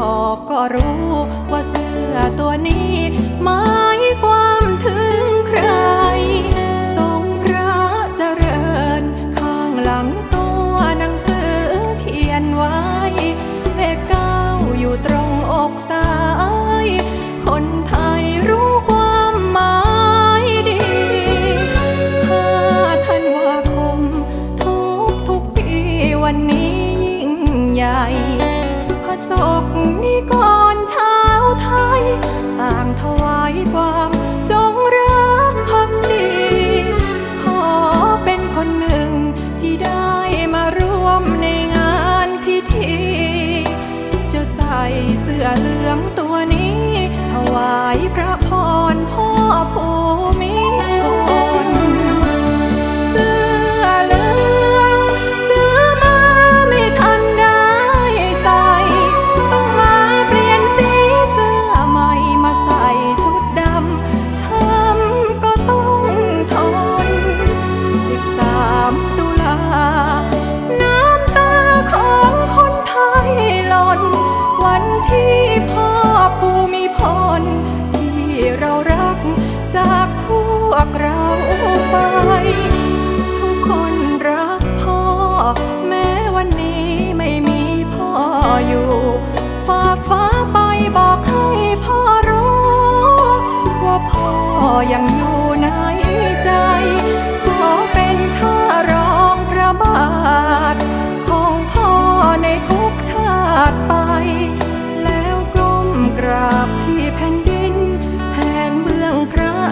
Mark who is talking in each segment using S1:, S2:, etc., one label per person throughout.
S1: อกก็รู้ว่าเสื้อตัวนี้หมายความถึงใคร ทรงพระเจริญ ข้างหลังตัวหนังสือเขียนไว้ เลขเก้าอยู่ตรงอกซ้าย คนไทยรู้ความหมายดีห้าธันวาคม ทุกทุกปีวันนี้ยิ่งใหญ่ ศกนิกรชาวไทย ต่างถวายความจงรักภักดี ขอเป็นคนหนึ่งที่ได้มาร่วมในงานพิธี จะใส่เสื้อเหลืองตัวนี้ ถวายพระพรพ่อภู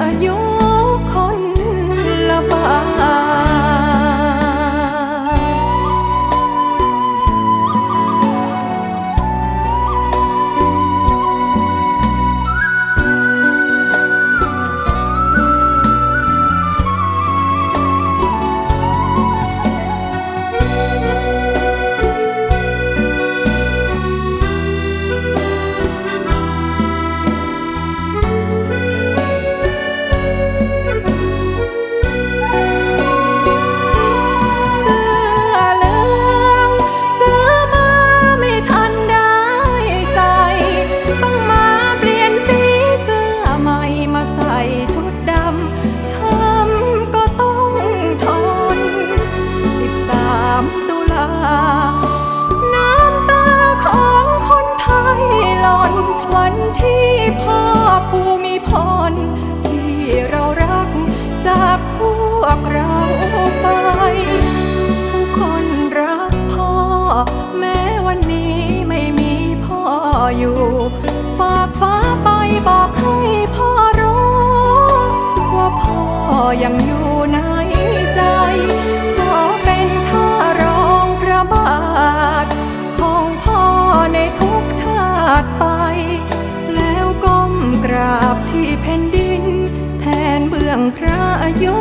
S1: อายุคนละบา ยังอยู่ในใจ ขอเป็นข้ารองพระบาท ของพ่อในทุกชาติไป แล้วก้มกราบที่แผ่นดิน แทนเบื้องพระอายุ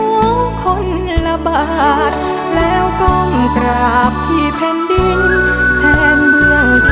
S1: คนละบาท แล้วก้มกราบที่แผ่นดิน แทนเบื้องเท